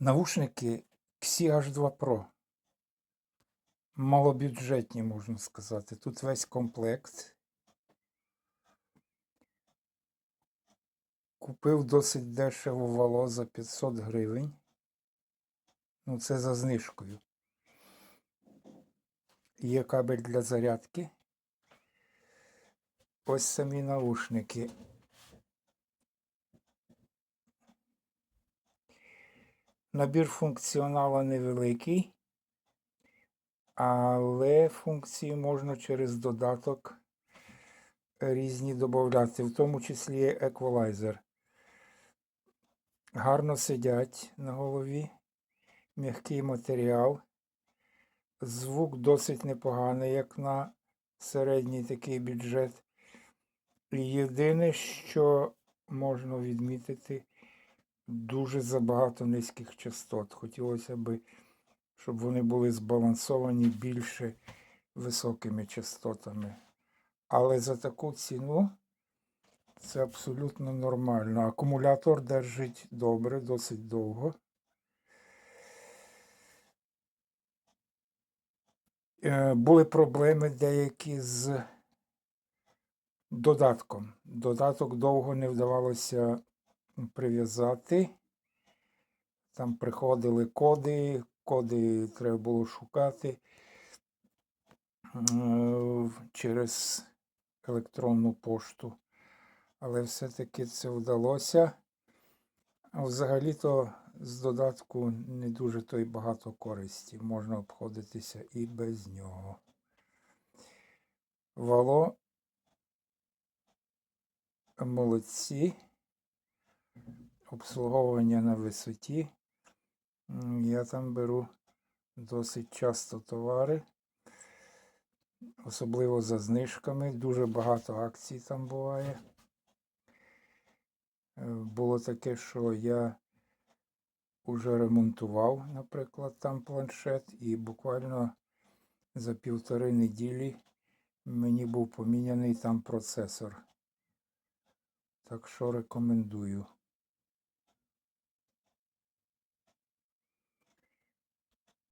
Наушники Xi H2 Pro. Малобюджетні, можна сказати. Тут весь комплект. Купив досить дешево вало за 500 гривень. Ну, це за знижкою. Є кабель для зарядки. Ось самі наушники. Набір функціоналу невеликий, але функції можна через додаток різні додати, в тому числі еквалайзер. Гарно сидять на голові, м'який матеріал. Звук досить непоганий, як на середній такий бюджет. Єдине, що можна відмітити, дуже забагато низьких частот. Хотілося б, щоб вони були збалансовані більше високими частотами. Але за таку ціну це абсолютно нормально. Акумулятор держить добре, досить довго. Е, Були проблеми деякі з додатком. Додаток довго не вдавалося прив'язати. Там приходили коди, коди треба було шукати е, через електронну пошту. Але все-таки це вдалося. Взагалі-то з додатку не дуже то й багато користі. Можна обходитися і без нього. Вало молодці. Обслуговування на висоті. Я там беру досить часто товари, особливо за знижками. Дуже багато акцій там буває. Е, Було таке, що я уже ремонтував, наприклад, там планшет, і буквально за півтори неділі мені був поміняний там процесор. Так що рекомендую.